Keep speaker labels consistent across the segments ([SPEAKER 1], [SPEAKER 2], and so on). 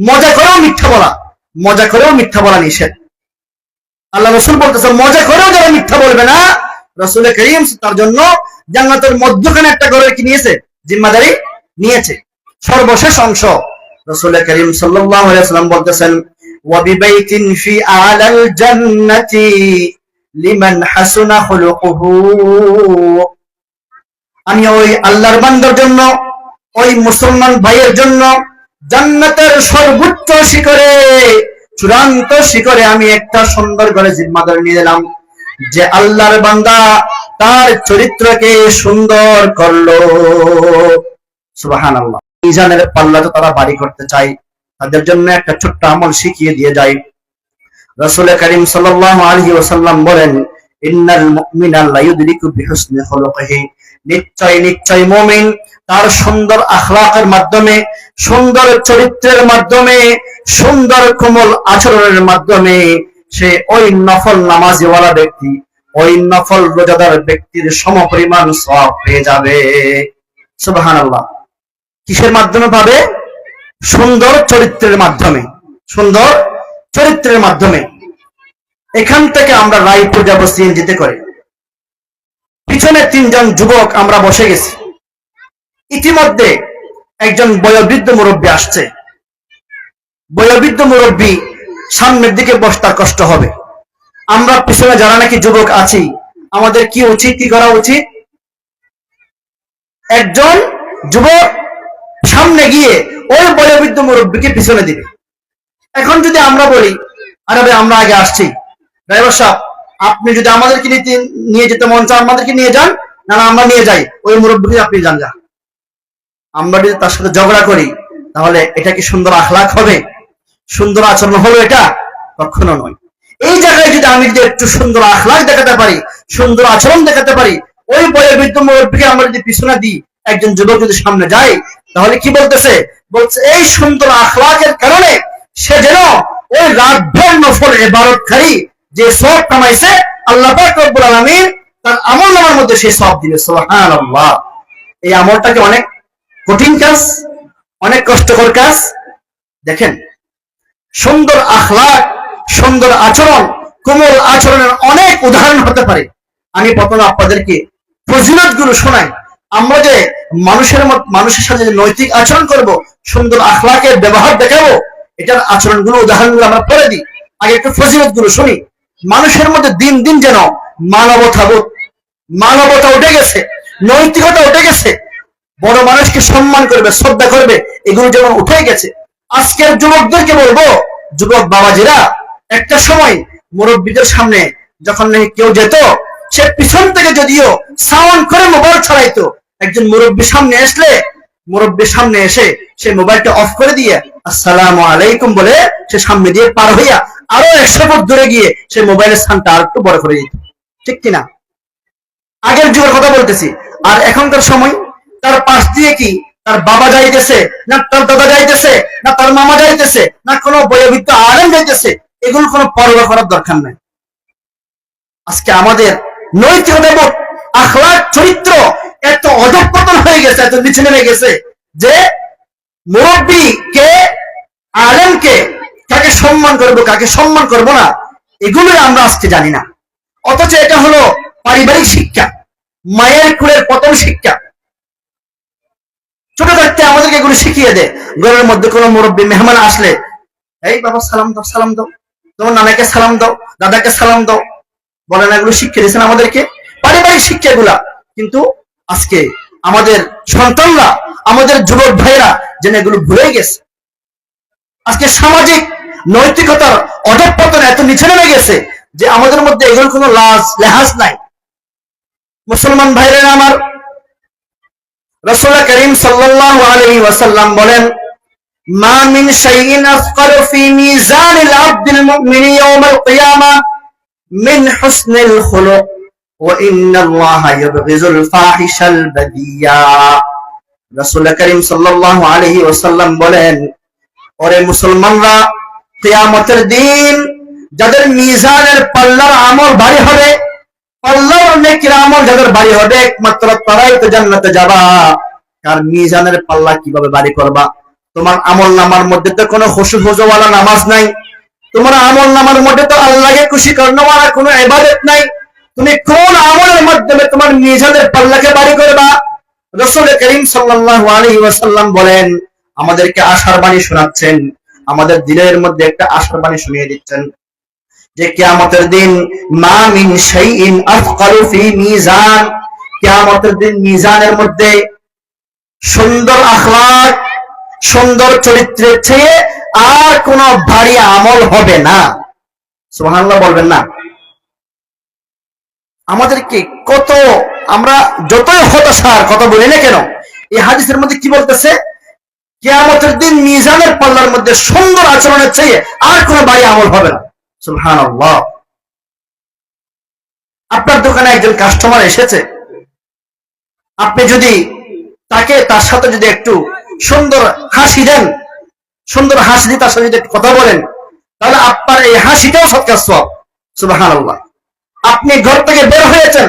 [SPEAKER 1] মজা করেও মিথ্যা বলা মজা করেও মিথ্যা বলা নিষেধ আল্লাহ রসুল বলতেছে মজা করেও যারা মিথ্যা বলবে না রসুল করিম তার জন্য জান্নাতের মধ্যখানে একটা ঘরের কি নিয়েছে জিম্মাদারি নিয়েছে সর্বশেষ অংশ রসুল করিম সাল্লাম বলতেছেন وببيت في أعلى الجنة لمن حسن خلقه আমি ওই আল্লাহর বান্দার জন্য ওই মুসলমান ভাইয়ের জন্য জান্নাতের সর্বোচ্চ শিখরে, চূড়ান্ত শিখরে আমি একটা সুন্দর করে জিম্মাদার নিয়ে এলাম যে আল্লাহর বান্দা তার চরিত্রকে সুন্দর করল। সুবাহান আল্লাহ মিজানের পাল্লা তো তারা বাড়ি করতে চাই তাদের জন্য একটা ছোট্ট আমল শিখিয়ে দিয়ে যায়। রসুল করিম সাল্লাল্লাহু আলাইহি ওসাল্লাম বলেন, ইন্নাল মুমিনা লা ইউদরিকু বিহুসনি খুলুকিহি নিশ্চয় নিশ্চয় মুমিন তার সুন্দর আখলাকের মাধ্যমে, সুন্দর চরিত্রের মাধ্যমে, সুন্দর কোমল আচরণের মাধ্যমে সে ওই নফল নামাজিওয়ালা ব্যক্তি, ওই নফল রোজাদার ব্যক্তির সমপরিমাণ সওয়াব পেয়ে যাবে। সুবহানাল্লাহ। কিসের মাধ্যমে পাবে? সুন্দর চরিত্রের মাধ্যমে। সুন্দর চরিত্রের মাধ্যমে। এখান থেকে আমরা রায়পুর যাব সিএনজিতে করে। পিছনে তিনজন যুবক আমরা বসে গেছি। ইতিমধ্যে একজন বয়োবৃদ্ধ মুরব্বী আসছে। বয়োবৃদ্ধ মুরব্বী সামনের দিকে বসতার কষ্ট হবে। আমরা পিছনে যারা নাকি যুবক আছি, আমাদের কি উচিত, কি করা উচিত? একজন যুবক সামনে গিয়ে ওই বয়োবৃদ্ধ মুরব্বীকে পিছনে দিবে। এখন যদি আমরা বলি, আরে ভাই, আমরা আগে আসছি। ড্রাইভার সাহেব, আপনি যদি আমাদেরকে নিয়ে যেতে মন চান, আমাদেরকে নিয়ে যান, না আমরা নিয়ে যাই। ওই মুরব্বীকে আপনি যান যা আমরা যদি তার সাথে ঝগড়া করি, তাহলে এটা কি সুন্দর আখলাখ হবে? সুন্দর আচরণ হলো এটা? কখনো নয়। এই জায়গায় যদি আমি যদি একটু সুন্দর আখলাখ দেখাতে পারি, সুন্দর আচরণ দেখাতে পারি, ওই বয়ের বৃদ্ধ মুরব্বীকে আমরা যদি পিছনে দিই, একজন যুবক যদি সামনে যায়, তাহলে কি বলতেছে? বলছে, এই সুন্দর আখলাকের কারণে সে যেন ওই রাতভর নফল এবারতকারী যে সব কামাইছে, আল্লাহ রব্বুল আলামিন তার আমল নামার মধ্যে সেই সব দিবে সুবহানাল্লাহ। এই আমলটাকে অনেক কঠিন কাজ, অনেক কষ্টকর কাজ। দেখেন, সুন্দর আখলাক, সুন্দর আচরণ, কোমল আচরণের অনেক উদাহরণ হতে পারে। আমি প্রথমে আপনাদেরকে ফজিলতগুলো শোনাই। আমরা যে মানুষের মানুষের সাথে যে নৈতিক আচরণ করব, সুন্দর আখলাকের ব্যবহার দেখাবো, এটার আচরণগুলো, উদাহরণগুলো আমরা পড়ে দিই। আগে একটু ফজিলতগুলো শুনি। মানুষের মধ্যে দিন দিন যেন মানবতা মানবতা উঠে গেছে, নৈতিকতা উঠে গেছে বড় মানুষকে সম্মান করবে, শ্রদ্ধা করবে, এগুলো যেমন উঠে গেছে। আজকের যুবকদেরকে বলব, যুবক বাবাজিরা, একটা সময় মুরব্বীদের সামনে যখন নাকি কেউ যেত, সে পিছন থেকে যদিও সাউন্ড করে মোবাইল ছড়াইতো। একজন মুরব্বী সামনে আসলে, মুরব্বীর সামনে এসে সে মোবাইলটা অফ করে দিয়ে আসসালামু আলাইকুম বলে সে সামনে দিয়ে পার হইয়া আরও একশো ফুট দূরে গিয়ে সে মোবাইলের স্থানটা আর একটু বড় করে দিত। ঠিক কিনা? আগের যুগের কথা বলতেছি। আর এখনকার সময় তার পাশ দিয়ে কি তার বাবা যাইতেছে, না তার দাদা যাইতেছে, না তার মামা যাইতেছে, না কোনো বয়োবৃত্ত আলেম যাইতেছে, এগুলো কোনো পরোয়া করার দরকার নাই। আজকে আমাদের নৈতিকতা বোধ আখলাক চরিত্র এত অধপতন হয়ে গেছে, এত নিচে নেমে গেছে, যে মুরব্বী কে আলেমকে কাকে সম্মান করব, কাকে সম্মান করব না, এগুলো আমরা আজকে জানি না। অথচ এটা হলো পারিবারিক শিক্ষা, মায়ের কুলের প্রথম শিক্ষা ছোট থাকতে আমাদেরকে এগুলো শিখিয়ে দেয় ঘরের মধ্যে কোনো মুরব্বী মেহমান আসলে, এই বাবা, সালাম দাও সালাম দাও। তোমার নানাকে সালাম দাও, দাদাকে সালাম দাও। বলেন এগুলো শিক্ষা দিয়েছেন আমাদেরকে। পারিবারিক শিক্ষা এগুলা কিন্তু আজকে আমাদের সন্তানরা, আমাদের যুবক ভাইয়েরা যেন এগুলো ভুলে গেছে। আজকে সামাজিক নৈতিকতার অধপতন এত নিচে নেমে গেছে যে আমাদের মধ্যে এগুলোর কোনো লাজ, লেহাজ নাই। মুসলমান ভাইরা আমার রসুল করিম সাল্লাল্লাহু আলাইহি ওয়াসাল্লাম বলেন বলেন, ওরে মুসলমানরা, কিয়ামতের দিন যাদের মিজানের পাল্লার আমল ভারী হবে, পাল্লার আমল তোমার পাল্লাকে বাড়ি করবা? রসুল করিম বলেন, আমাদেরকে আশার বাণী শোনাচ্ছেন, আমাদের দিলের মধ্যে একটা আশার বাণী শুনিয়ে দিচ্ছেন। যে কিয়ামতের দিন মা মিন শাইইন আফকালু ফি মিজান, কিয়ামতের দিন মিজানের মধ্যে সুন্দর আখলাক, সুন্দর চরিত্রের চেয়ে আর কোন ভারী আমল হবে না। সুবহানাল্লাহ বলবেন না। আমাদেরকে কত, আমরা যতই হতাশার কথা বলি না কেন, এই হাদিসের মধ্যে কি বলতেছে? কেয়ামতের দিন মিজানের পাল্লার মধ্যে সুন্দর আচরণের চেয়ে আর কোনো ভারী আমল হবে না। সুবহানাল্লাহ। আপনার দোকানে একজন কাস্টমার এসেছে। আপনি যদি তাকে তার সাথে যদি একটু সুন্দর হাসি দেন, সুন্দর হাসি দিয়ে তার সাথে যদি একটু কথা বলেন, তাহলে আপনার এই হাসিটাও সৎকার সব। সুবাহান আপনি ঘর থেকে বের হয়েছেন,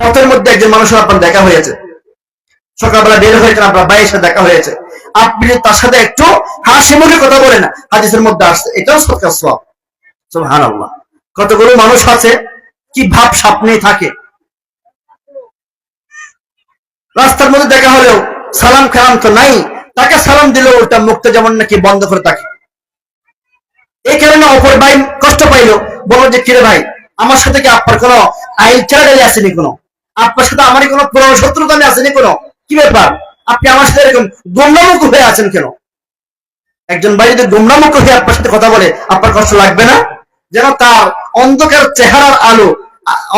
[SPEAKER 1] পথের মধ্যে একজন মানুষের আপনার দেখা হয়েছে। সকালবেলা বের হয়েছেন আপনার ভাইয়ের সাথে দেখা হয়েছে। আপনি তার সাথে একটু হাসি মুখে কথা বলেন, হাদিসের মধ্যে আসছে, এটাও সৎকার সব। সুবাহান কতগুলো মানুষ আছে? কি ভাব স্বপ্নে থাকে। রাস্তার মধ্যে দেখা হলেও সালাম খালাম তো নাই। তাকে সালাম দিলেও ওটা মুক্ত যেমন নাকি বন্ধ করে থাকে। এই কারণে অপর ভাই কষ্ট পাইলো। বলো যে, কিরে ভাই, আমার সাথে কি আপনার কোনো আইল চালাগালি আসেনি কোনো? আপনার সাথে আমার কোনো পুরনো শত্রুতা আসেনি কোনো? কি ব্যাপার? আপনি আমার সাথে এরকম গোমনামুখ হয়ে আছেন কেন? একজন ভাই যদি গোমনামুখ হয়ে আপনার সাথে কথা বলে আপনার কষ্ট লাগবে না? যেন তার অন্ধকার চেহারার আলো,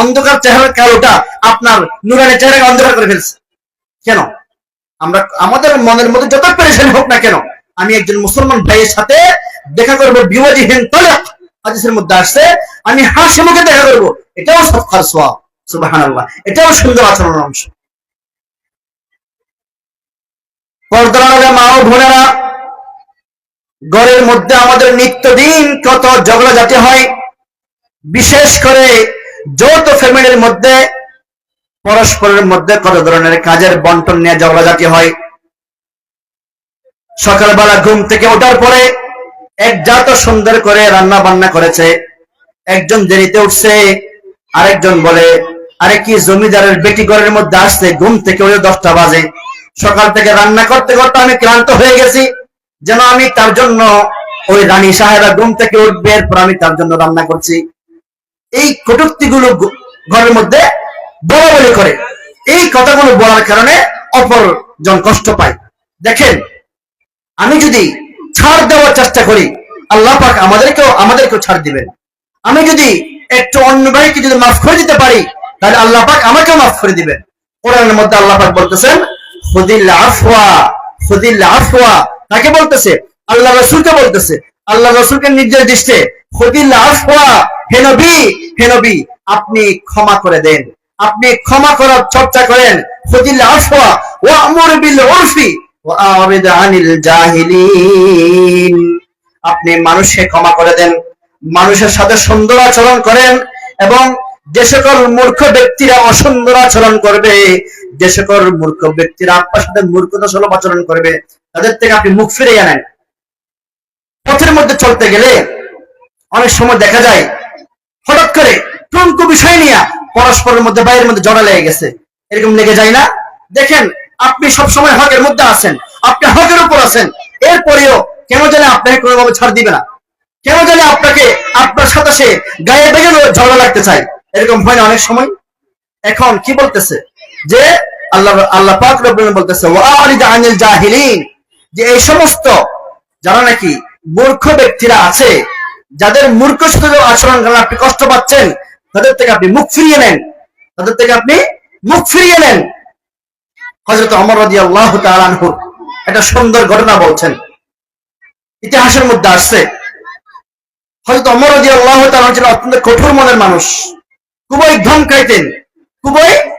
[SPEAKER 1] অন্ধকার চেহারার কালোটা আপনার নুরানি চেহারাকে অন্ধকার করে ফেলছে। কেন? আমরা, আমাদের মনের মধ্যে যত পেরেশানি হোক না কেন, আমি একজন মুসলমান ভাইয়ের সাথে দেখা করব বিওয়াজিহীন তলাক হাদিসের মধ্যে আসছে, আমি হাসি মুখে দেখা করব। এটাও সৎকার সোয়াব সুবহানাল্লাহ। এটাও সুন্দর আচরণের অংশ। পর্দার মা ও বোনেরা ঘরের মধ্যে আমাদের নিত্যদিন কত ঝগড়া জাতি হয়, বিশেষ করে যৌথ ফ্যামিলির মধ্যে, পরস্পরের মধ্যে কত ধরনের কাজের বন্টন নিয়ে ঝগড়া জাতি হয়। সকালবেলা ঘুম থেকে ওঠার পরে এক জাত সুন্দর করে রান্না বান্না করেছে। একজন দেরিতে উঠছে, আরেকজন বলে, আরে কি জমিদারের বেটি ঘরের মধ্যে আসছে, ঘুম থেকে ওই দশটা বাজে। সকাল থেকে রান্না করতে করতে আমি ক্লান্ত হয়ে গেছি। যেন আমি তার জন্য ওই রানী সাহেবা ঘুম থেকে উঠবে, এরপর আমি তার জন্য রান্না করছি। এই কটুক্তি গুলো ঘরের মধ্যে বলা বলি করে। এই কথাগুলো বলার কারণে অপর জন কষ্ট পায়। দেখেন, আমি যদি ছাড় দেওয়ার চেষ্টা করি, আল্লাহ পাক আমাদেরকেও আমাদেরকেও ছাড় দিবেন। আমি যদি একটু অন্য ভাইকে যদি মাফ করে দিতে পারি, তাহলে আল্লাহ পাক আমাকেও মাফ করে দিবেন। কোরআনের মধ্যে আল্লাহ পাক বলতেছেন খুদিল আফওয়া খুদিল আফওয়া তাকে বলতেছে? আল্লাহ রসুলকে বলতেছে। আল্লাহ রসুলকে নির্দেশ দিচ্ছে হে নবী হে নবী, আপনি ক্ষমা করে দেন। আপনি ক্ষমা করার চর্চা করেন। খুদিল আফওয়া ওয়া আমর বিল উরফি ওয়া আনিল জাহিলিন। আপনি মানুষকে ক্ষমা করে দেন, মানুষের সাথে সুন্দর আচরণ করেন এবং যে সকল মূর্খ ব্যক্তিরা অসুন্দর আচরণ করবে, যে সকল মূর্খ ব্যক্তিরা আপনার সাথে মূর্খতা সুলভ আচরণ করবে তাদের থেকে আপনি মুখ ফিরে আনেন পথের মধ্যে চলতে গেলে অনেক সময় দেখা যায়, হঠাৎ করে টঙ্কু বিষয় নিয়ে পরস্পরের মধ্যে, বাইরের মধ্যে জড়া লেগে গেছে। এরকম লেগে যায় না? দেখেন, আপনি সব সময় হকের মধ্যে আছেন, আপনি হকের উপর আছেন। এরপরেও কেন জানে আপনাকে কোনোভাবে ছাড় দিবে না। কেন জানে আপনাকে আপনার সাথে সে গায়ে বেগে ঝগড়া লাগতে চায়। এরকম হয় না অনেক সময়? এখন কি বলতেছে? যে আল্লাহ আল্লাহ পাক রব্বুল বলতেছে ওয়ারিদ আনিল জাহিলিন। যে এই সমস্ত যারা নাকি মূর্খ ব্যক্তিরা আছে, যাদের মূর্খ আচরণ করেন আপনি কষ্ট পাচ্ছেন, তাদের থেকে আপনি মুখ ফিরিয়ে নেন। তাদের থেকে আপনি মুখ ফিরিয়ে নেন। হযরত ওমর রাদিয়াল্লাহু তাআলা আনহু একটা সুন্দর ঘটনা বলছেন। ইতিহাসের মধ্যে আসছে। হয়তো অমর রাজি আল্লাহ ছিল অত্যন্ত কঠোর মনের মানুষ। খুবই ধমকাইতেন খুবই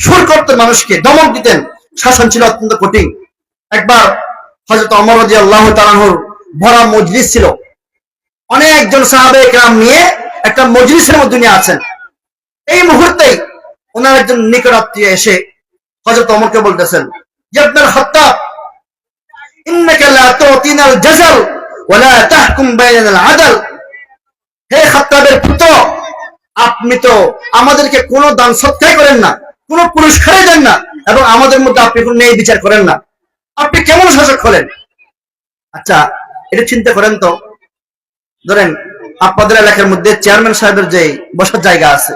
[SPEAKER 1] সুর করতেন মানুষকে দমক দিতেন। শাসন ছিল অত্যন্ত কঠিন। একবার হয়তো অমর আল্লাহ তালাহুর ভরা মজলিস ছিল। অনেকজন সাহাবে গ্রাম নিয়ে একটা মজলিসের মধ্যে নিয়ে আছেন। এই মুহূর্তেই ওনার একজন নিকট আত্মীয় এসে হজরত অমরকে বলতেছেন যে আপনার হত্যা ইন্নাকা লা তুতিনাল জাজাল ওয়া লা তাহকুম বাইনাল আদাল হে খাত্তাবের পুত্র, আপনি তো আমাদেরকে কোনো দান সৎকার করেন না, কোনো পুরস্কারই দেন না এবং আমাদের মধ্যে আপনি কোনো ন্যায় বিচার করেন না। আপনি কেমন শাসক হলেন? আচ্ছা এটা চিন্তা করেন তো। ধরেন, আপনাদের এলাকার মধ্যে চেয়ারম্যান সাহেবের যে বসার জায়গা আছে,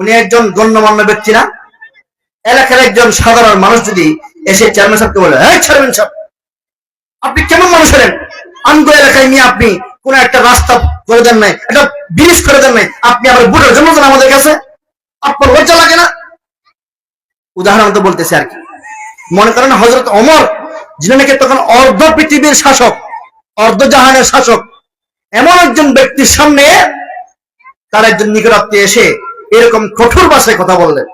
[SPEAKER 1] উনি একজন গণ্যমান্য ব্যক্তি না? এলাকার একজন সাধারণ মানুষ যদি এসে চেয়ারম্যান সাহেবকে বলে হ্যাঁ চেয়ারম্যান সাহেব, আপনি কেমন মানুষ হলেন? আঙ্গ এলাকায় নিয়ে আপনি কোন একটা রাস্তা করে দেন নাই, একটা ব্রিজ করে দেন নাই, আপনি আবার বুটের জন্য আমাদের কাছে? আপনার লজ্জা লাগে না? উদাহরণ তো বলতেছি আর কি। মনে করেন হজরত অমর যিনি নাকি তখন অর্ধ পৃথিবীর শাসক, অর্ধ জাহানের শাসক, এমন একজন ব্যক্তির সামনে তার একজন নিকটাত্মীয় এসে এরকম কঠোর ভাষায় কথা বললেন।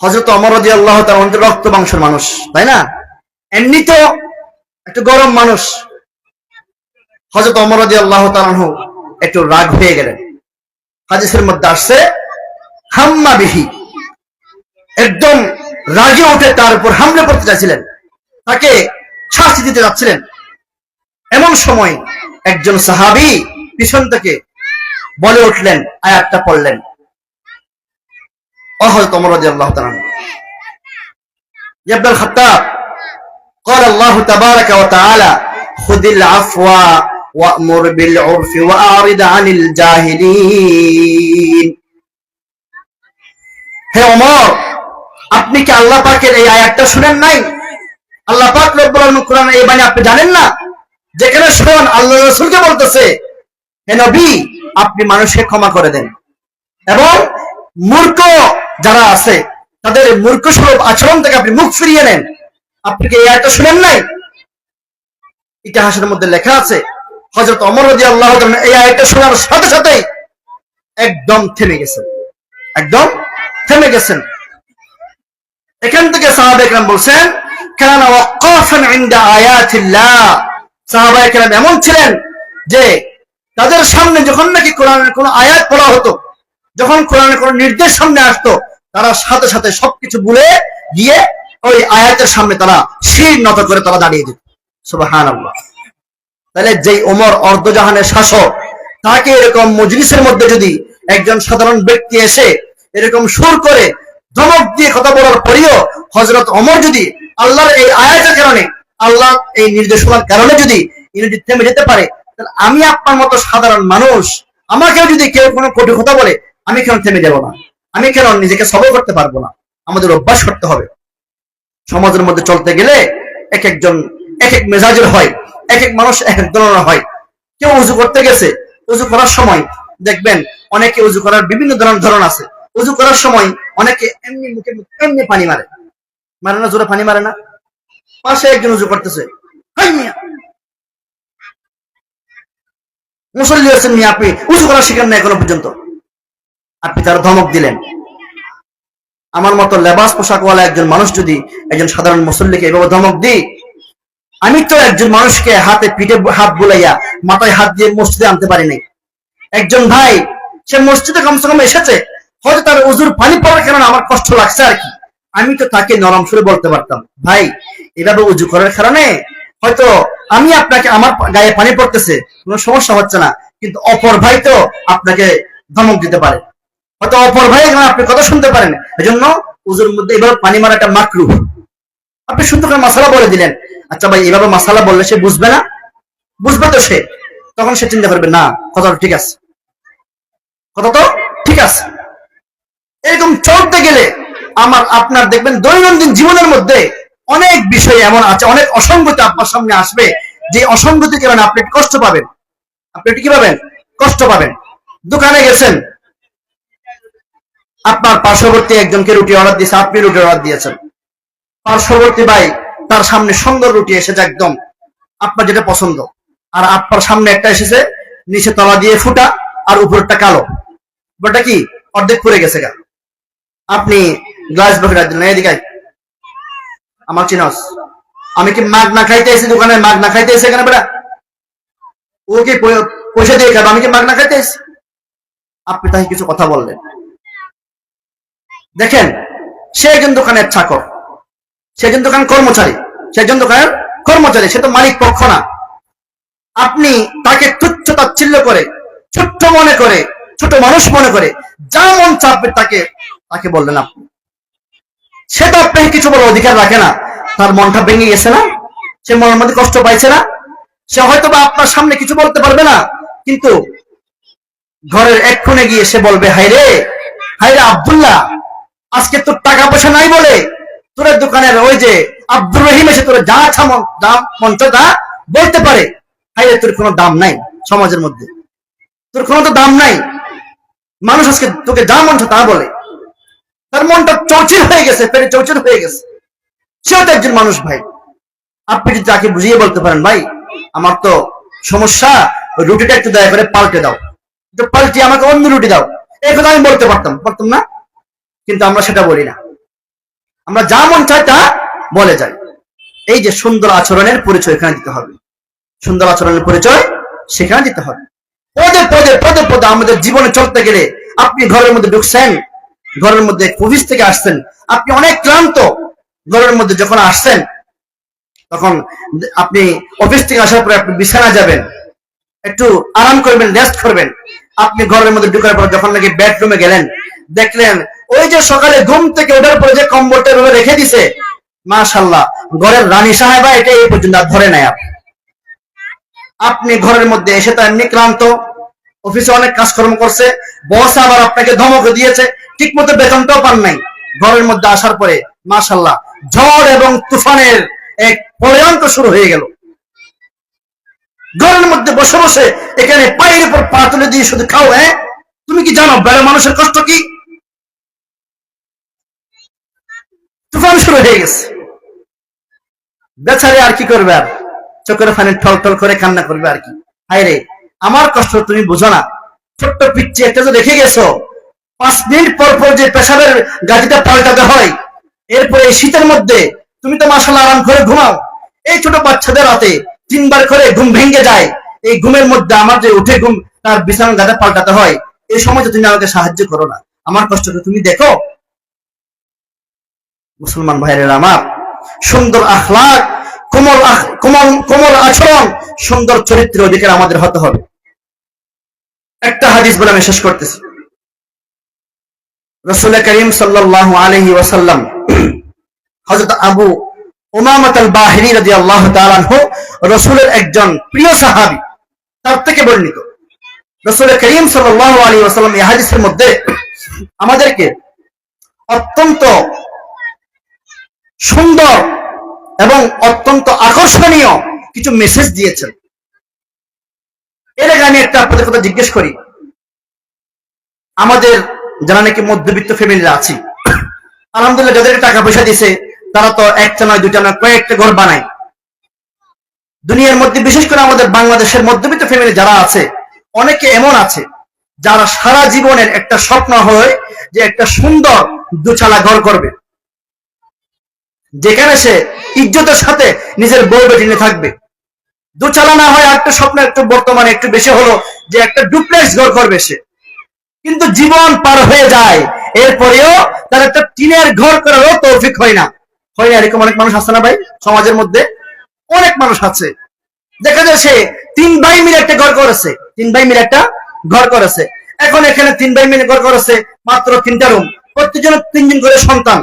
[SPEAKER 1] হজরত অমর রাজি আল্লাহ তার অন্তর রক্ত মাংসের মানুষ, তাই না? এমনি তো একটু গরম মানুষ। হজরত অমর রাজি আল্লাহ তালানহু একটু রাগ হয়ে গেলেন। হাদিসের মধ্যে আসছে, হাম্মা বিহি, একদম রাগে উঠে তার উপর হামলে করতে চাইছিলেন তাকে শাস্তি দিতে যাচ্ছিলেন এমন সময় একজন সাহাবি পিছন থেকে বলে উঠলেন আয়াতটা পড়লেন অহল তোমর আল্লাহ ابن الخطاب قال الله تبارك وتعالى خذ العفو وأمر بالعرف وأعرض عن الجاهلين হে ওমর আপনি কি আল্লাহ পাকের এই আয়াতটা শুনেন নাই? আল্লাহ পাক রব্বুল কোরআনে এই বাণী আপনি জানেন না? যেখানে শোন আল্লাহ রাসূলকে বলতেছে, হে নবী, আপনি মানুষকে ক্ষমা করে দেন। এবং মূর্খ যারা আছে, তাদের মূর্খ স্বরূপ আচরণ থেকে আপনি মুখ ফিরিয়ে নেন। আপনি কি এই আয়াতটা শুনেন নাই? ইতিহাসের মধ্যে লেখা আছে, হযরত অমর রাদিয়াল্লাহু আল্লাহ এই আয়াতটা শোনার সাথে সাথেই একদম থেমে গেছেন। একদম থেমে গেছেন। এখান থেকে সাহাবা একরাম বলছেন এমন ছিলেন যে তাদের সামনে যখন নাকি কোরআনের কোন আয়াত পড়া হতো, যখন কোরআনের কোন নির্দেশ সামনে আসতো, তারা সাথে সাথে সবকিছু ভুলে গিয়ে ওই আয়াতের সামনে তারা শির নত করে তারা দাঁড়িয়ে সুবহানাল্লাহ। তাহলে যেই ওমর অর্ধজাহানের শাসক, তাকে এরকম মজলিসের মধ্যে যদি একজন সাধারণ ব্যক্তি এসে এরকম সুর করে ধমক দিয়ে কথা বলার পরেও হজরত অমর যদি আল্লাহর এই আয়াতের কারণে, আল্লাহ এই নির্দেশনার কারণে যদি যদি থেমে যেতে পারে, তাহলে আমি আপনার মতো সাধারণ মানুষ, আমাকেও যদি কেউ কোনো কটু কথা বলে, আমি কেন থেমে যাব না? আমি কেন নিজেকে সবল করতে পারব না? আমাদের অভ্যাস করতে হবে। সমাজের মধ্যে চলতে গেলে এক একজন এক এক মেজাজের হয় এক এক মানুষ এক এক ধরনের হয়। কেউ উজু করতে গেছে, উজু করার সময় দেখবেন অনেকে উজু করার বিভিন্ন ধরনের ধরন আছে। উজু করার সময় অনেকে এমনি মুখে এমনি পানি মারে। মারে না, জোরে পানি মারে না। পাশে একজন উজু করতেছে মুসল্লি আছেন মিয়া আপনি, উজু করা শিখেন না এখনও পর্যন্ত। আপনি তার ধমক দিলেন। আমার মতো লেবাস পোশাকওয়ালা একজন মানুষ যদি একজন সাধারণ মুসল্লিকে এভাবে ধমক দিই, আমি তো একজন মানুষকে হাতে পিঠে হাত বুলাইয়া মাথায় হাত দিয়ে মসজিদে আনতে পারি নাই একজন ভাই, সে মসজিদে কমসে কম এসেছে। হয়তো তার উজুর পানি পড়ার কারণে আমার কষ্ট লাগছে আর কি। আমি তো তাকে নরম সুরে বলতে পারতাম, ভাই, এভাবে উজু করার কারণে হয়তো আমি আপনাকে আমার গায়ে পানি পড়তেছে, কোনো সমস্যা হচ্ছে না, কিন্তু অপর ভাই তো আপনাকে ধমক দিতে পারে। হয়তো অপর ভাই আপনি কথা শুনতে পারেন। এজন্য উজুর মধ্যে এভাবে পানি মারাটা মাকরু আপনি সুন্দর করে মশালা বলে দিলেন। আচ্ছা ভাই, এভাবে মশালা বললে সে বুঝবে না? বুঝবে তো সে। তখন সে চিন্তা করবে, না কথাটা ঠিক আছে। কথা তো ঠিক আছে। এরকম চলতে গেলে আমার, আপনার দেখবেন দৈনন্দিন জীবনের মধ্যে অনেক বিষয় এমন আছে, অনেক অসঙ্গতি আপনার সামনে আসবে, যে অসঙ্গতির কারণে আপনি কষ্ট পাবেন। আপনি কি পাবেন? কষ্ট পাবেন। দোকানে গেছেন, আপনার পার্শ্ববর্তী একজনকে রুটি অর্ডার দিয়েছে, আপনি রুটি অর্ডার দিয়েছেন। পার্শ্ববর্তী ভাই তার সামনে সুন্দর রুটি এসেছে একদম, আপনার যেটা পছন্দ। আর আপনার সামনে একটা এসেছে, নিচে তলা দিয়ে ফুটা আর উপরটা কালো। ওটা কি? অর্ধেক পড়ে গেছে গা। আপনি গ্লাস বকে রাখলেন এদিকে আমার চিনস। আমি কি মাগ না খাইতে এসেছি দোকানে? মাগ না খাইতে এসে এখানে বেড়া। ও কি পয়সা দিয়ে খাবে? আমি কি মাগ না খাইতে এসেছি? আপনি তাকে কিছু কথা বললেন। দেখেন, সে একজন দোকানের চাকর। সে একজন দোকান কর্মচারী। সে একজন দোকানের কর্মচারী। সে তো মালিক পক্ষ না। আপনি তাকে তুচ্ছ তাচ্ছিল্য করে, ছোট্ট মনে করে, ছোট মানুষ মনে করে, যা মন চাপবে তাকে তাকে বললেন আপনি। সে তো আপনাকে কিছু বলার অধিকার রাখে না। তার মনটা ভেঙে গেছে না? সে মনের মধ্যে কষ্ট পাইছে না? সে হয়তো বা আপনার সামনে কিছু বলতে পারবে না, কিন্তু ঘরের এক গিয়ে সে বলবে হাই রে হাই রে আবদুল্লাহ, আজকে তোর টাকা পয়সা নাই বলে তোর দোকানের ওই যে আব্দুর রহিম এসে তোর যা দাম মঞ্চ তা বলতে পারে। হাই রে, তোর কোনো দাম নাই সমাজের মধ্যে। তোর কোনো তো দাম নাই। মানুষ আজকে তোকে যা মঞ্চ তা বলে। তার মনটা চৌচির হয়ে গেছে, পেটে চৌচির হয়ে গেছে। সেও তো একজন মানুষ ভাই। আপনি যদি তাকে বুঝিয়ে বলতে পারেন, ভাই, আমার তো সমস্যা, রুটিটা একটু দয়া করে পাল্টে দাও। একটু পাল্টে আমাকে অন্য রুটি দাও। এই কথা আমি বলতে পারতাম পারতাম না। কিন্তু আমরা সেটা বলি না। আমরা যা মন চাই তা বলে যাই। এই যে সুন্দর আচরণের পরিচয় এখানে দিতে হবে। সুন্দর আচরণের পরিচয় সেখানে দিতে হবে। পদে পদে পদে পদে আমাদের জীবনে চলতে গেলে আপনি ঘরের মধ্যে ঢুকছেন ঘরের মধ্যে অফিস থেকে আসছেন, আপনি অনেক ক্লান্ত ঘরের মধ্যে যখন আসছেন, তখন আপনি অফিস থেকে আসার পরে আপনি বিছানা যাবেন, একটু আরাম করবেন রেস্ট করবেন। আপনি ঘরের মধ্যে ঢুকার পর যখন নাকি বেডরুমে গেলেন, দেখলেন ওই যে সকালে ঘুম থেকে ওঠার পরে যে কম্বলটা এভাবে রেখে দিছে মাশাল্লাহ ঘরের রানী সাহেবা এটা এই পর্যন্ত ধরে নেয় আপনি। আপনি ঘরের মধ্যে এসে তো এমনি ক্লান্ত, অফিসে অনেক কাজকর্ম করছে, বস আবার আপনাকে ধমক দিয়েছে ঠিক মতো বেতনটাও পান নাই। ঘরের মধ্যে আসার পরে মাশাল্লাহ ঝড় এবং তুফানের এক প্রলয়ঙ্ক শুরু হয়ে গেল। ঘরের মধ্যে বসে বসে এখানে পায়ের উপর পা তুলে দিয়ে শুধু খাও হ্যাঁ? তুমি কি জানো বেড়া মানুষের কষ্ট কি? তুফান শুরু হয়ে গেছে। বেচারে আর কি করবে আর? চোখের ফানে ঠল ঠল করে কান্না করবে আর কি? হায় রে, আমার কষ্ট তুমি বুঝো না। ছোট্ট পিচ্ছি একটা যে রেখে গেছো পাঁচ মিনিট পর পর যে পেশাবের গাড়িটা পাল্টাতে হয়, এরপরে এই শীতের মধ্যে তুমি তো মাসাল আরাম করে ঘুমাও। এই ছোট বাচ্চাদের রাতে তিনবার করে ঘুম ভেঙে যায়। এই ঘুমের মধ্যে আমার যে উঠে ঘুম, তার বিছানার গাদা পাল্টাতে হয়। এই সময় তুমি আমাকে সাহায্য করো না। আমার কষ্টটা তুমি দেখো। মুসলমান ভাইয়ের আমার, সুন্দর আখলাক, কোমল কোমল কোমল আচরণ, সুন্দর চরিত্র অধিকার আমাদের হতে হবে। একটা হাদিস বলে আমি শেষ করতেছি। রসুল করিম সাল্লাহ আলহি হজরত আবু উমামত আল রাজি আল্লাহ রসুলের একজন প্রিয় সাহাবি, তার থেকে বর্ণিত। রসুল করিম সাল্লাহ আলী ওয়াসাল্লাম এই হাদিসের মধ্যে আমাদেরকে অত্যন্ত সুন্দর এবং অত্যন্ত আকর্ষণীয় কিছু মেসেজ দিয়েছেন। এর আগে আমি একটা আপনাদের কথা জিজ্ঞেস করি। আমাদের যারা নাকি মধ্যবিত্ত ফ্যামিলিরা আছি। আলহামদুলিল্লাহ যাদেরকে টাকা পয়সা দিছে, তারা তো একটা নয়, দুইটা নয়, কয়েকটা ঘর বানায়। দুনিয়ার মধ্যে বিশেষ করে আমাদের বাংলাদেশের মধ্যবিত্ত ফ্যামিলি যারা আছে, অনেকে এমন আছে, যারা সারা জীবনের একটা স্বপ্ন হয় যে একটা সুন্দর দুচালা ঘর করবে। যেখানে সে ইজ্জতের সাথে নিজের বউ বেটি নিয়ে থাকবে। দুচালা না হয় একটা স্বপ্ন একটু বর্তমানে একটু বেশি হলো যে একটা ডুপ্লেক্স ঘর করবে সে। কিন্তু জীবন পার হয়ে যায়। এরপরেও তার একটা টিনের ঘর করারও তৌফিক হয় না। হয় না এরকম অনেক মানুষ আছে না ভাই? সমাজের মধ্যে অনেক মানুষ আছে। দেখা যায় সে তিন ভাই মিলে একটা ঘর করেছে। তিন ভাই মিলে একটা ঘর করেছে। এখন এখানে তিন ভাই মিলে ঘর করেছে মাত্র তিনটা রুম প্রত্যেকজনের তিনজন করে সন্তান।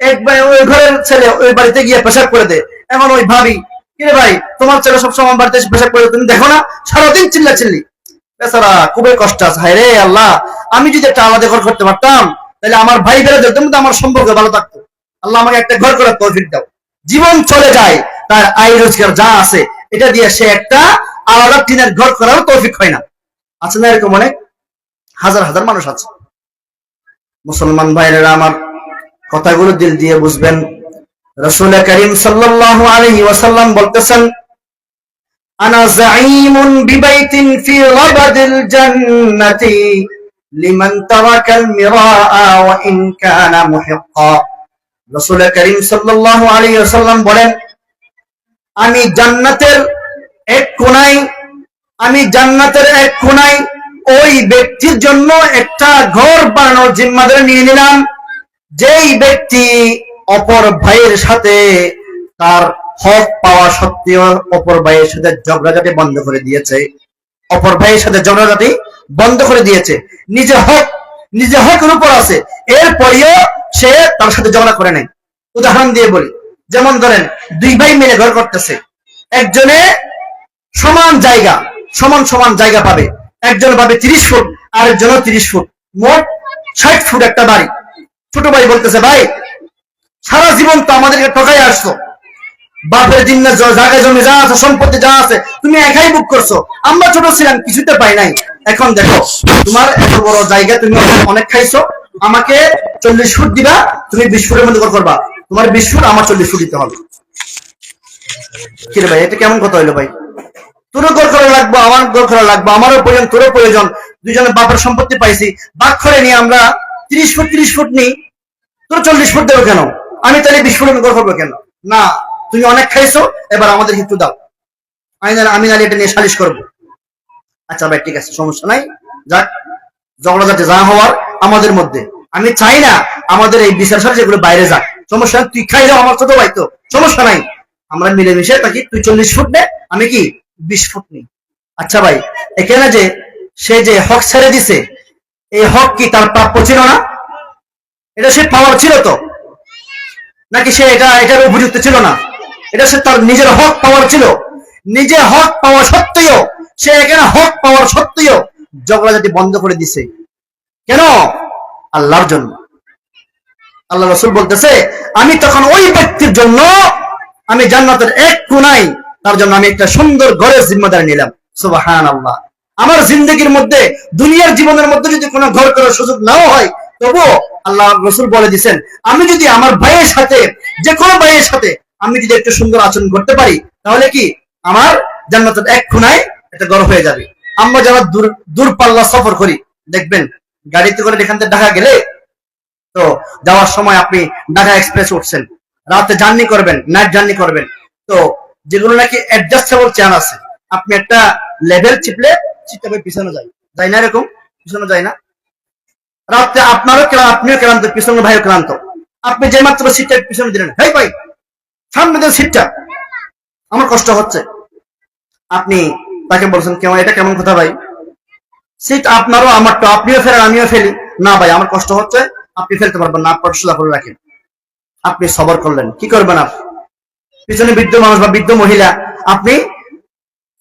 [SPEAKER 1] এক ভাই ওই ঘরের ছেলে ওই বাড়িতে গিয়ে পেশাব করে দে। এমন ওই ভাবি কিরে ভাই তোমার ছেলে সবসময় আমার বাড়িতে পেশাব করে দেয়, তুমি দেখো না সারাদিন চিল্লা চিল্লি বেচারা, খুবই কষ্ট আছে। হায় রে আল্লাহ, আমি যদি একটা আলাদা ঘর করতে পারতাম, তাহলে আমার ভাই বেড়ে যেত তো আমার সম্পর্ক ভালো থাকতো। আল্লাহ আমাকে একটা ঘর করার তৌফিক দাও। জীবন চলে যায়, তার আয় রোজগার যা আছে, এটা দিয়ে সে একটা আলাদা টিনের ঘর করার তৌফিক হয় না। আছে না এরকম অনেক? হাজার হাজার মানুষ আছে। মুসলমান ভাইরা আমার কথাগুলো দিল দিয়ে বুঝবেন। রসুল করিম সাল্লাল্লাহু আলাইহি ওয়াসাল্লাম বলতেছেন ওয়া ইন কানা মুহিক্কা। রসুল করিম সাল্লাল্লাহু আলাইহি ওয়াসাল্লাম বলেন, আমি জান্নাতের এক কোনায় আমি জান্নাতের এক ওই ব্যক্তির জন্য একটা ঘর বানানোর জিম্মাদারি নিয়ে নিলাম। যেই ব্যক্তি অপর ভাইয়ের সাথে তার হক পাওয়া সত্ত্বেও অপর ভাইয়ের সাথে ঝগড়াঝাটি বন্ধ করে দিয়েছে। অপর ভাইয়ের সাথে ঝগড়াঝাটি বন্ধ করে দিয়েছে। নিজে হক, নিজে হকের উপর আছে। এরপরেও সে তার সাথে ঝগড়া করে নাই। উদাহরণ দিয়ে বলি। যেমন ধরেন, দুই ভাই মিলে ঘর করতেছে। একজনে সমান জায়গা, সমান সমান জায়গা পাবে। একজন পাবে তিরিশ ফুট আর আরেকজনও তিরিশ ফুট। মোট ষাট ফুট একটা বাড়ি। ছোট ভাই বলতেছে, ভাই, সারা জীবন তো আমাদেরকে ঠকাই আসছো। বাপের দিন না, জ- জায়গা জমি যা আছে, সম্পত্তি যা আছে, তুমি একাই বুক করছ। আমরা ছোট ছিলাম, কিছুতে পাই নাই। এখন দেখো, তোমার এত বড় জায়গা তুমি অনেক খাইছো। আমাকে চল্লিশ ফুট দিবা, তুমি বিশ ফুটের মধ্যে করবা। তোমার বিশ ফুট, আমার চল্লিশ ফুট দিতে হবে। কি রে ভাই, এটা কেমন কথা হইল ভাই? তোরও গোল করা লাগবো, আমার গোল করা লাগবো, আমারও প্রয়োজন, তোরও প্রয়োজন। দুজনে বাপের সম্পত্তি পাইছি। বাক করে নিয়ে আমরা তিরিশ ফুট তিরিশ ফুট নিই তোর চল্লিশ ফুট দেবো কেন? আমি তাহলে বিশ ফুট গোল করব কেন? না তুমি অনেক খাইছো, এবার আমাদের একটু দাও। আমি না আমি নাহলে এটা নিয়ে সালিশ করব। আচ্ছা ভাই, ঠিক আছে, সমস্যা নাই। যাক, ঝগড়া যাতে যা হওয়ার আমাদের মধ্যে। আমি চাই না আমাদের এই বিচার সার যেগুলো বাইরে যাক। সমস্যা তুই খাই যাও আমার ছোট ভাই তো। সমস্যা নাই। আমরা মিলেমিশে থাকি, তুই চল্লিশ ফুট নে, আমি কি বিশ ফুট নিই আচ্ছা ভাই, এখানে যে সে যে হক ছেড়ে দিছে, এই হক কি তার প্রাপ্য ছিল না? এটা সে পাওয়ার ছিল তো? নাকি সে এটা এটার উপযুক্ত ছিল না? এটা সে তার নিজের হক পাওয়ার ছিল। নিজে হক পাওয়া সত্ত্বেও সে এখানে হক পাওয়ার সত্ত্বেও ঝগড়াঝাটি বন্ধ করে দিছে। কেন? আল্লাহর জন্য। আল্লাহ রসুল বলতেছে, আমি তখন ওই ব্যক্তির জন্য, আমি জান্নাতের এক কোনাই তার জন্য আমি একটা সুন্দর ঘরের জিম্মাদারি নিলাম। সুবাহান আল্লাহ আমার জিন্দগির মধ্যে, দুনিয়ার জীবনের মধ্যে যদি কোনো ঘর করার সুযোগ নাও হয়, তবুও আল্লাহ রসুল বলে দিচ্ছেন আমি যদি আমার ভাইয়ের সাথে যে কোনো ভাইয়ের সাথে আমি যদি একটু সুন্দর আচরণ করতে পারি, তাহলে কি আমার জান্নাতের এক খুনায় একটা ঘর হয়ে যাবে। আমরা যারা দূর দূরপাল্লা সফর করি, দেখবেন গাড়িতে করে এখান থেকে ঢাকা গেলে, তো যাওয়ার সময় আপনি ঢাকা এক্সপ্রেস উঠছেন, রাতে জার্নি করবেন, নাইট জার্নি করবেন, তো যেগুলো নাকি অ্যাডজাস্টেবল চেয়ার আছে, আপনি একটা লেভেল চিপলে চিপটা পিছনে যায়। যায় না এরকম? পিছনে যায় না? রাত্রে আপনারও আপনিও ক্লান্ত, পিছনে ভাইও ক্লান্ত। আপনি যে মাত্র সিটটা পিছনে দিলেন, হেই ভাই সামনে দেন সিটটা আমার কষ্ট হচ্ছে। আপনি তাকে বলছেন, কেমন, এটা কেমন কথা ভাই? সিট আপনারও আমার তো আপনিও ফেলেন আমিও ফেলি। না ভাই, আমার কষ্ট হচ্ছে, আপনি ফেলতে পারবেন না আপনার সোজা করে রাখেন। আপনি সবর করলেন, কি করবেন আপনি পিছনে বৃদ্ধ মানুষ বা বৃদ্ধ মহিলা, আপনি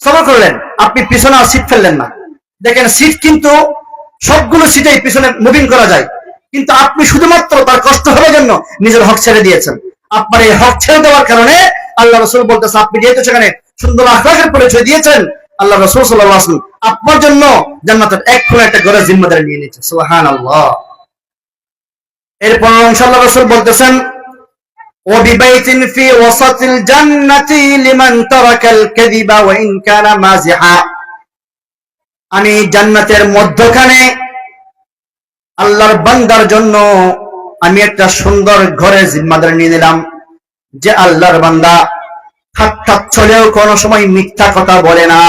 [SPEAKER 1] সবর করলেন, আপনি পিছনে আর সিট ফেললেন না। দেখেন সিট কিন্তু সবগুলো সিটেই পিছনে মুভিং করা যায়। কিন্তু আপনি শুধুমাত্র তার কষ্ট হওয়ার জন্য নিজের হক ছেড়ে দিয়েছেন। আপনার এই হক ছেড়ে দেওয়ার কারণে আল্লাহ রসুল বলতেছে আপনি যেহেতু সেখানে সুন্দর আখলাখের পরিচয় দিয়েছেন আল্লাহ রসুল সাল্লাহ আসলাম আপনার জন্য জান্নাতের এক খুলে একটা ঘরের জিম্মাদারি নিয়ে নিচ্ছে সুহান আল্লাহ এরপর ইনশাআল্লাহ রসুল বলতেছেন وببيت في وسط الجنة لمن ترك الكذب وإن كان مازحا আমি জান্নাতের মধ্যখানে আল্লাহর বান্দার জন্য আমি একটা সুন্দর ঘরে জিম্মাদার নিয়ে নিলাম যে আল্লাহর বান্দা ঠাট্টা চলেও কোনো সময় মিথ্যা কথা বলে না।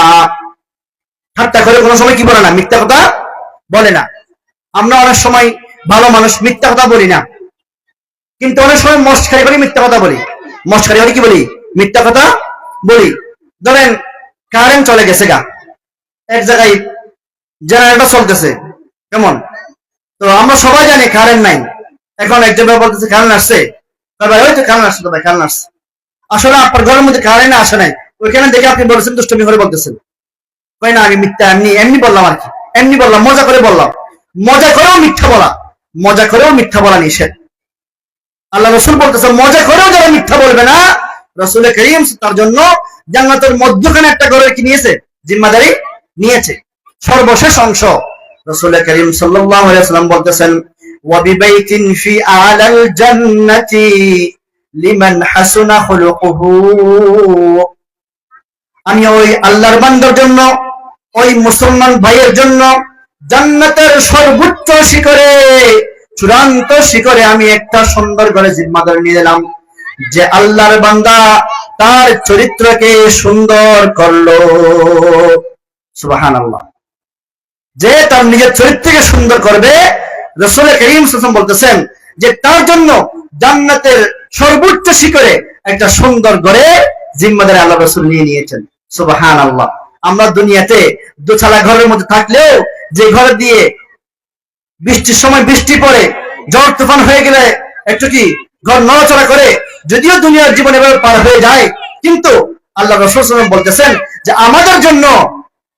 [SPEAKER 1] ঠাট্টা করে কোনো সময় কি বলে না? মিথ্যা কথা বলে না। আমরা অনেক সময় ভালো মানুষ মিথ্যা কথা বলি না। কিন্তু অনেক সময় মস্কারি করে মিথ্যা কথা বলি। মস্কারি করে কি বলি? মিথ্যা কথা বলি। ধরেন কারেন্ট চলে গেছে গা। এক জায়গায় জেনারেটর চলতেছে। কেমন? তো আমরা সবাই জানি কারেন্ট নাই। এখন এক জায়গায় বলতেছে কারেন্ট আসছে? ভাই, ওই তো কারেন্ট আসছে তো ভাই কারেন্ট আসছে। আসলে আপনার ঘরের মধ্যে কারেন্ট আসে নাই। ওইখানে দেখে আপনি বলেছেন দুষ্টমি করে বলতেছেন। কই না আমি মিথ্যা, এমনি এমনি বললাম আর কি। এমনি বললাম, মজা করে বললাম। মজা করেও মিথ্যা বলা। মজা করেও মিথ্যা বলা নিষেধ। আল্লাহ রসুল বলতেছে, মজা করেও যারা মিথ্যা বলবে না, রসুল করিম তার জন্য জান্নাতের মধ্যখানে একটা ঘরের কি নিয়েছে? জিম্মাদারি নিয়েছে। সর্বশেষ অংশ। রসুল করিম সাল্লাম বলতেছেন وببيت في أعلى الجنة لمن حسن خلقه আমি ওই আল্লাহর বান্দার জন্য ওই মুসলমান ভাইয়ের জন্য জান্নাতের সর্বোচ্চ শিখরে চূড়ান্ত শিখরে আমি একটা সুন্দর করে জিম্মাদার নিয়ে দিলাম যে আল্লাহর বান্দা তার চরিত্রকে সুন্দর করলো সুবাহান আল্লাহ যে তার নিজের চরিত্রকে সুন্দর করবে রসুল করিম সাল্লাম বলতেছেন যে তার জন্য জান্নাতের সর্বোচ্চ শিখরে একটা সুন্দর গড়ে জিম্মাদারি আল্লাহ রসুল নিয়ে নিয়েছেন। সুবাহান আল্লাহ আমরা দুনিয়াতে দোছালা ঘরের মধ্যে থাকলেও যে ঘর দিয়ে বৃষ্টির সময় বৃষ্টি পড়ে ঝড় তুফান হয়ে গেলে একটু কি ঘর নড়াচড়া করে, যদিও দুনিয়ার জীবন এভাবে পার হয়ে যায়, কিন্তু আল্লাহ রসুল বলতেছেন যে আমাদের জন্য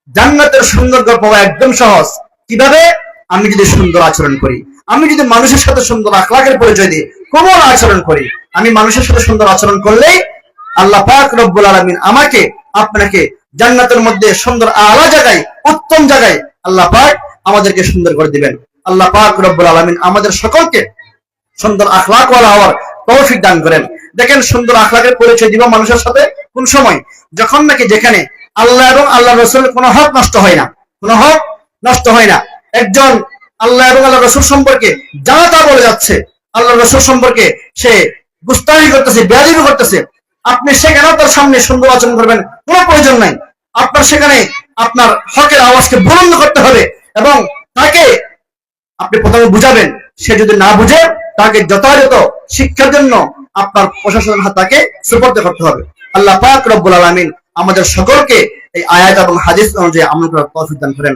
[SPEAKER 1] জান্নাতের সুন্দর পাওয়া একদম সহজ। কীভাবে? আমি যদি সুন্দর আচরণ করি, আমি যদি মানুষের সাথে সুন্দর আখলাকের পরিচয় দিই, কোমল আচরণ করি, আমি মানুষের সাথে সুন্দর আচরণ করলেই আল্লাহ পাক রব্বুল আলমিন আমাকে, আপনাকে জান্নাতের মধ্যে সুন্দর আলা জায়গায়, উত্তম জায়গায় আল্লাহ পাক আমাদেরকে সুন্দর করে দিবেন। আল্লাহ পাক রব্বুল আলমিন আমাদের সকলকে সুন্দর আখলাক হওয়ার তৌফিক দান করেন। দেখেন সুন্দর আখলাকের পরিচয় দিব মানুষের সাথে কোন সময়? যখন নাকি যেখানে আল্লাহ এবং আল্লাহ রসুলের কোনো হক নষ্ট হয় না, কোনো হক নষ্ট হয় না। একজন আল্লাহ এবং আল্লাহ রসুল সম্পর্কে যা তা বলে যাচ্ছে আল্লাহ রসুল সম্পর্কে সে গুস্তাহি করতেছে, বেয়াদিবি করতেছে। আপনি সেখানেও তার সামনে সুন্দর আচরণ করবেন, কোনো প্রয়োজন নাই। আপনার সেখানে আপনার হকের আওয়াজকে বুলন্দ করতে হবে এবং তাকে আপনি প্রথমে বুঝাবেন, সে যদি না বুঝে, তাকে যথাযথ শিক্ষার জন্য আপনার প্রশাসনের হাত তাকে সুপর্দ করতে হবে। আল্লাহ পাক রব্বুল আলামিন আমাদের সকলকে এই আয়াত এবং হাদিস অনুযায়ী আমল করার তৌফিক দান করেন।